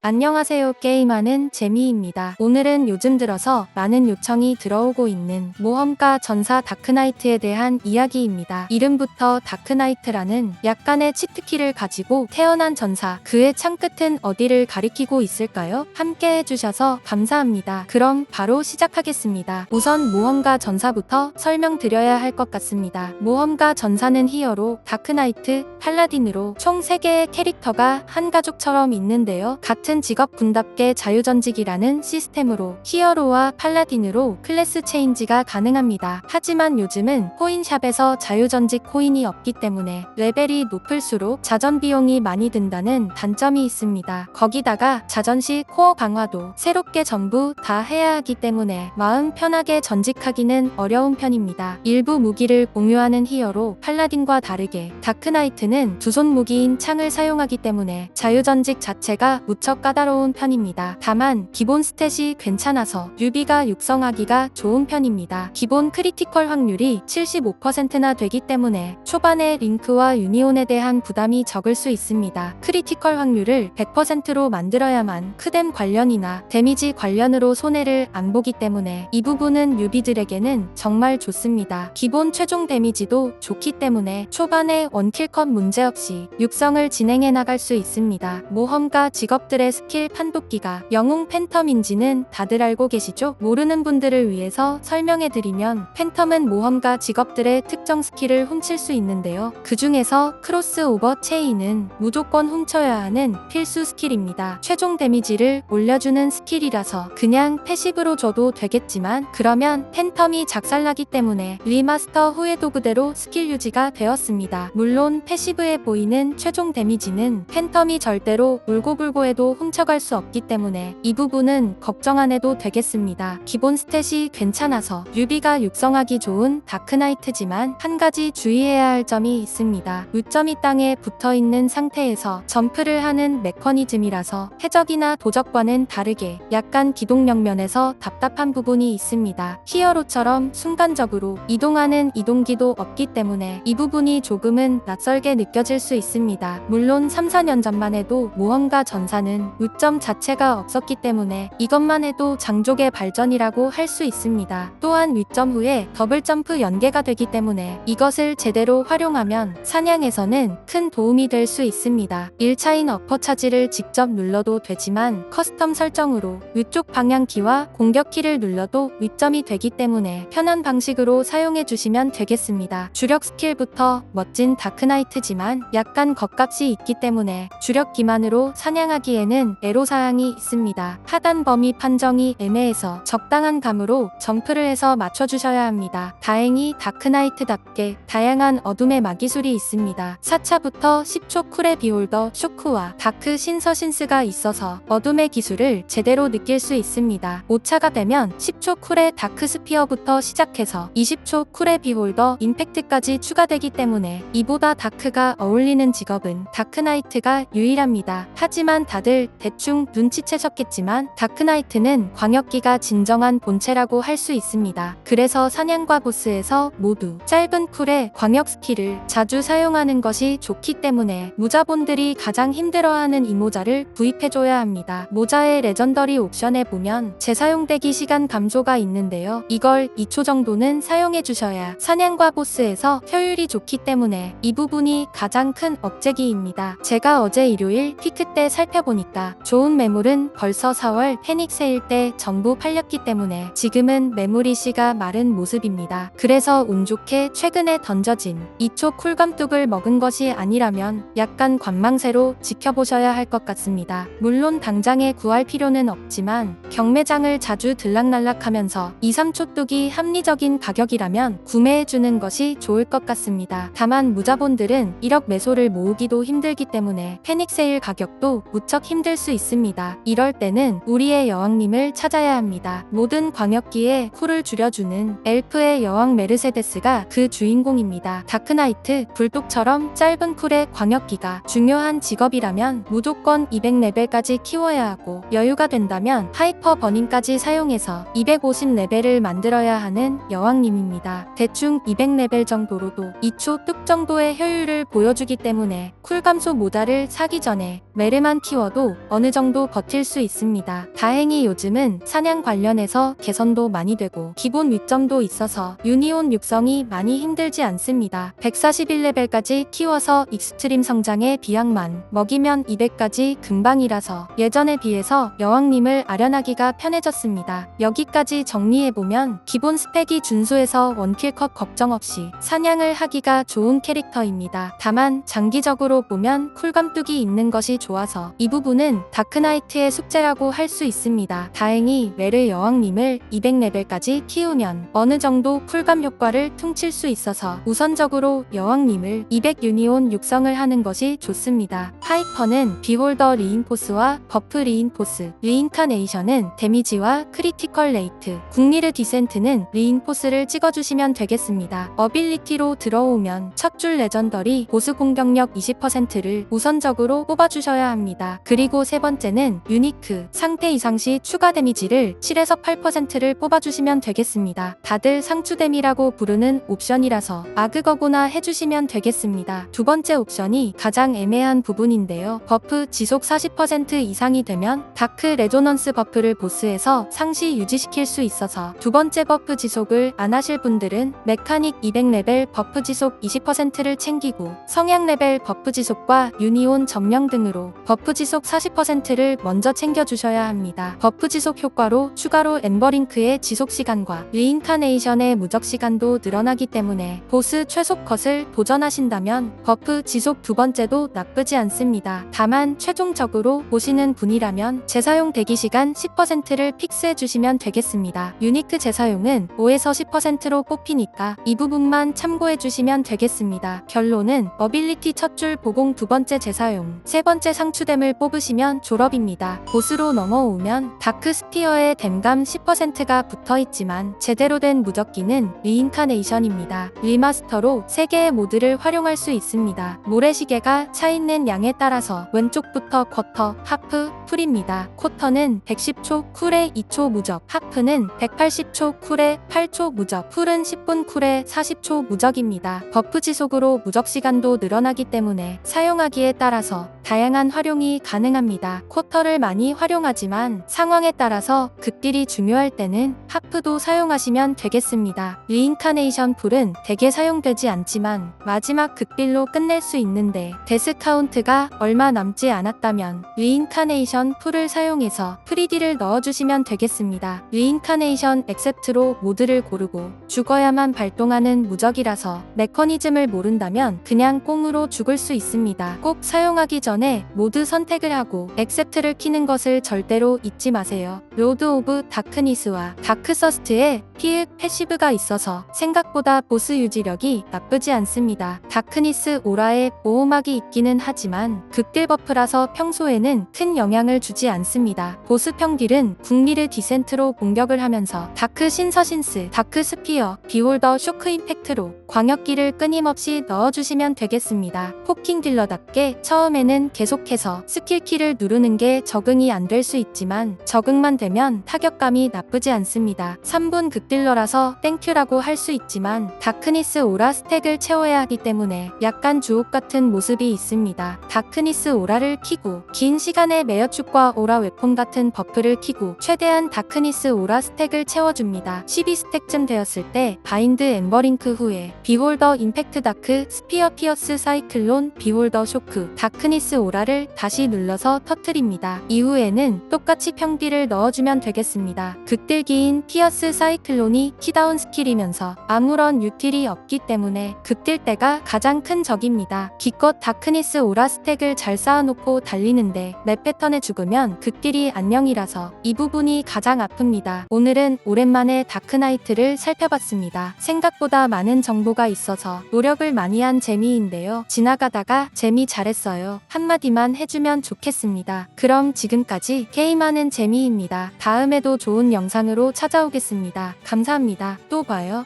안녕하세요. 게임하는 재미입니다. 오늘은 요즘 들어서 많은 요청이 들어오고 있는 모험가 전사 다크나이트에 대한 이야기입니다. 이름부터 다크나이트라는 약간의 치트키를 가지고 태어난 전사, 그의 창끝은 어디를 가리키고 있을까요? 함께 해주셔서 감사합니다. 그럼 바로 시작하겠습니다. 우선 모험가 전사부터 설명드려야 할 것 같습니다. 모험가 전사는 히어로, 다크나이트, 팔라딘으로 총 3개의 캐릭터가 한 가족처럼 있는데요. 같은 직업 군답게 자유전직이라는 시스템으로 히어로와 팔라딘으로 클래스 체인지가 가능합니다. 하지만 요즘은 코인샵에서 자유전직 코인이 없기 때문에 레벨이 높을수록 자전 비용이 많이 든다는 단점이 있습니다. 거기다가 자전 시 코어 강화도 새롭게 전부 다 해야 하기 때문에 마음 편하게 전직하기는 어려운 편입니다. 일부 무기를 공유하는 히어로 팔라딘과 다르게 다크나이트는 두 손 무기인 창을 사용하기 때문에 자유전직 자체가 무척 까다로운 편입니다. 다만 기본 스탯이 괜찮아서 뉴비가 육성하기가 좋은 편입니다. 기본 크리티컬 확률이 75%나 되기 때문에 초반에 링크와 유니온에 대한 부담이 적을 수 있습니다. 크리티컬 확률을 100%로 만들어야만 크뎀 관련이나 데미지 관련으로 손해를 안 보기 때문에 이 부분은 뉴비들에게는 정말 좋습니다. 기본 최종 데미지도 좋기 때문에 초반에 원킬컷 문제없이 육성을 진행해 나갈 수 있습니다. 모험가 직업들의 스킬 판독기가 영웅 팬텀인지는 다들 알고 계시죠? 모르는 분들을 위해서 설명해 드리면 팬텀은 모험가 직업들의 특정 스킬을 훔칠 수 있는데요. 그 중에서 크로스 오버 체인은 무조건 훔쳐야 하는 필수 스킬입니다. 최종 데미지를 올려주는 스킬이라서 그냥 패시브로 줘도 되겠지만 그러면 팬텀이 작살나기 때문에 리마스터 후에도 그대로 스킬 유지가 되었습니다. 물론 패시브에 보이는 최종 데미지는 팬텀이 절대로 울고불고 해도 훔쳐갈 수 없기 때문에 이 부분은 걱정 안 해도 되겠습니다. 기본 스탯이 괜찮아서 뉴비가 육성하기 좋은 다크나이트지만 한 가지 주의해야 할 점이 있습니다. 요점이 땅에 붙어 있는 상태에서 점프를 하는 메커니즘이라서 해적이나 도적과는 다르게 약간 기동력 면에서 답답한 부분이 있습니다. 히어로처럼 순간적으로 이동하는 이동기도 없기 때문에 이 부분이 조금은 낯설게 느껴질 수 있습니다. 물론 3, 4년 전만 해도 모험가 전사는 요점 자체가 없었기 때문에 이것만 해도 장족의 발전이라고 할 수 있습니다. 또한 위점 후에 더블 점프 연계가 되기 때문에 이것을 제대로 활용하면 사냥에서는 큰 도움이 될 수 있습니다. 1차인 어퍼 차지를 직접 눌러도 되지만 커스텀 설정으로 위쪽 방향키와 공격키를 눌러도 위점이 되기 때문에 편한 방식으로 사용해 주시면 되겠습니다. 주력 스킬부터 멋진 다크나이트지만 약간 겉값이 있기 때문에 주력 기만으로 사냥하기에는 애로사항이 있습니다. 하단 범위 판정이 애매해서 적당한 감으로 점프를 해서 맞춰주셔야 합니다. 다행히 다크나이트답게 다양한 어둠의 마기술이 있습니다. 4차부터 10초 쿨의 비홀더 쇼크와 다크 신서신스가 있어서 어둠의 기술을 제대로 느낄 수 있습니다. 5차가 되면 10초 쿨의 다크 스피어부터 시작해서 20초 쿨의 비홀더 임팩트까지 추가되기 때문에 이보다 다크가 어울리는 직업은 다크나이트가 유일합니다. 하지만 다들 대충 눈치채셨겠지만 다크나이트는 광역기가 진정한 본체라고 할 수 있습니다. 그래서 사냥과 보스에서 모두 짧은 쿨의 광역 스킬을 자주 사용하는 것이 좋기 때문에 무자본들이 가장 힘들어하는 이 모자를 구입해줘야 합니다. 모자의 레전더리 옵션에 보면 재사용되기 시간 감소가 있는데요. 이걸 2초 정도는 사용해주셔야 사냥과 보스에서 효율이 좋기 때문에 이 부분이 가장 큰 억제기입니다. 제가 어제 일요일 피크 때 살펴보니까 좋은 매물은 벌써 4월 패닉 세일 때 전부 팔렸기 때문에 지금은 매물이 씨가 마른 모습입니다. 그래서 운 좋게 최근에 던져진 2초 쿨감뚝을 먹은 것이 아니라면 약간 관망세로 지켜보셔야 할 것 같습니다. 물론 당장에 구할 필요는 없지만 경매장을 자주 들락날락하면서 2, 3초 뚝이 합리적인 가격이라면 구매해주는 것이 좋을 것 같습니다. 다만 무자본들은 1억 매소를 모으기도 힘들기 때문에 패닉 세일 가격도 무척 힘들 수 있습니다. 이럴 때는 우리의 여왕님을 찾아야 합니다. 모든 광역기에 쿨을 줄여주는 엘프의 여왕 메르세데스가 그 주인공입니다. 다크나이트, 불독처럼 짧은 쿨의 광역기가 중요한 직업이라면 무조건 200레벨까지 키워야 하고 여유가 된다면 하이퍼 버닝까지 사용해서 250레벨을 만들어야 하는 여왕님입니다. 대충 200레벨 정도로도 2초 뚝 정도의 효율을 보여주기 때문에 쿨 감소 모자를 사기 전에 메르만 키워도 어느 정도 버틸 수 있습니다. 다행히 요즘은 사냥 관련해서 개선도 많이 되고 기본 위점도 있어서 유니온 육성이 많이 힘들지 않습니다. 141레벨까지 키워서 익스트림 성장에 비약만 먹이면 200까지 금방이라서 예전에 비해서 여왕님을 아련하기가 편해졌습니다. 여기까지 정리해보면 기본 스펙이 준수해서 원킬컷 걱정 없이 사냥을 하기가 좋은 캐릭터입니다. 다만 장기적으로 보면 쿨감뚝이 있는 것이 좋아서 이 부분 은 다크나이트의 숙제라고 할 수 있습니다. 다행히 메르 여왕님을 200레벨까지 키우면 어느 정도 쿨감 효과를 퉁칠 수 있어서 우선적으로 여왕님을 200 유니온 육성을 하는 것이 좋습니다. 하이퍼는 비홀더 리인포스와 버프 리인포스, 리인카네이션은 데미지와 크리티컬 레이트, 국리르 디센트는 리인포스를 찍어주시면 되겠습니다. 어빌리티로 들어오면 첫 줄 레전더리 보스 공격력 20%를 우선적으로 뽑아주셔야 합니다. 그리고 세 번째는 유니크, 상태 이상 시 추가 데미지를 7에서 8%를 뽑아주시면 되겠습니다. 다들 상추댐이라고 부르는 옵션이라서 아그거구나 해주시면 되겠습니다. 두 번째 옵션이 가장 애매한 부분인데요. 버프 지속 40% 이상이 되면 다크 레조넌스 버프를 보스에서 상시 유지시킬 수 있어서 두 번째 버프 지속을 안 하실 분들은 메카닉 200레벨 버프 지속 20%를 챙기고 성향 레벨 버프 지속과 유니온 점령 등으로 버프 지속 40%를 먼저 챙겨주셔야 합니다. 버프 지속 효과로 추가로 엠버링크의 지속 시간과 리인카네이션의 무적 시간도 늘어나기 때문에 보스 최소 컷을 도전하신다면 버프 지속 두 번째도 나쁘지 않습니다. 다만 최종적으로 보시는 분이라면 재사용 대기 시간 10%를 픽스해 주시면 되겠습니다. 유니크 재사용은 5에서 10%로 뽑히니까 이 부분만 참고해 주시면 되겠습니다. 결론은 어빌리티 첫 줄 보공 두 번째 재사용, 세 번째 상추댐을 뽑으시 면 졸업입니다. 보스로 넘어오면 다크 스피어의 댐감 10%가 붙어 있지만 제대로 된 무적기는 리인카네이션입니다. 리마스터로 3개의 모드를 활용할 수 있습니다. 모래시계가 차 있는 양에 따라서 왼쪽부터 쿼터, 하프, 풀입니다. 쿼터는 110초 쿨에 2초 무적, 하프는 180초 쿨에 8초 무적, 풀은 10분 쿨에 40초 무적입니다. 버프 지속으로 무적 시간도 늘어나기 때문에 사용하기에 따라서 다양한 활용이 가능합니다. 쿼터를 많이 활용하지만 상황에 따라서 극딜이 중요할 때는 하프도 사용하시면 되겠습니다. 리인카네이션 풀은 대개 사용되지 않지만 마지막 극딜로 끝낼 수 있는데 데스 카운트가 얼마 남지 않았다면 리인카네이션 풀을 사용해서 프리디를 넣어주시면 되겠습니다. 리인카네이션 액셉트로 모드를 고르고 죽어야만 발동하는 무적이라서 메커니즘을 모른다면 그냥 꽁으로 죽을 수 있습니다. 꼭 사용하기 전에 모드 선택을 하고 액셉트를 키는 것을 절대로 잊지 마세요. 로드 오브 다크니스와 다크서스트에 피읍 패시브가 있어서 생각보다 보스 유지력이 나쁘지 않습니다. 다크니스 오라에 보호막이 있기는 하지만 극딜 버프라서 평소에는 큰 영향을 주지 않습니다. 보스 평딜은 국리르 디센트로 공격을 하면서 다크 신서신스, 다크 스피어, 비홀더 쇼크 임팩트로 광역기를 끊임없이 넣어주시면 되겠습니다. 포킹 딜러답게 처음에는 계속해서 스킬 키를 누르는 게 적응이 안 될 수 있지만 적응만 되면 타격감이 나쁘지 않습니다. 3분 극딜러라서 땡큐라고 할 수 있지만 다크니스 오라 스택을 채워야 하기 때문에 약간 주옥 같은 모습이 있습니다. 다크니스 오라를 키고 긴 시간의 매여축과 오라 웨폰 같은 버프를 키고 최대한 다크니스 오라 스택을 채워줍니다. 12스택쯤 되었을 때 바인드 엠버링크 후에 비홀더 임팩트 다크 스피어 피어스 사이클론 비홀더 쇼크 다크니스 오라를 다시 눌러서 터트립니다. 이후에는 똑같이 평딜을 넣어주면 되겠습니다. 극딜기인 피어스 사이클론이 키다운 스킬이면서 아무런 유틸이 없기 때문에 극딜 때가 가장 큰 적입니다. 기껏 다크니스 오라 스택을 잘 쌓아놓고 달리는데 맵 패턴에 죽으면 극딜이 안녕이라서 이 부분이 가장 아픕니다. 오늘은 오랜만에 다크나이트를 살펴봤습니다. 생각보다 많은 정보가 있어서 노력을 많이 한 재미인데요. 지나가다가 재미 잘했어요. 한마디만 해주면 좋겠 습니다. 그럼 지금까지 게임하는 재미입니다. 다음에도 좋은 영상으로 찾아오겠습니다. 감사합니다. 또 봐요.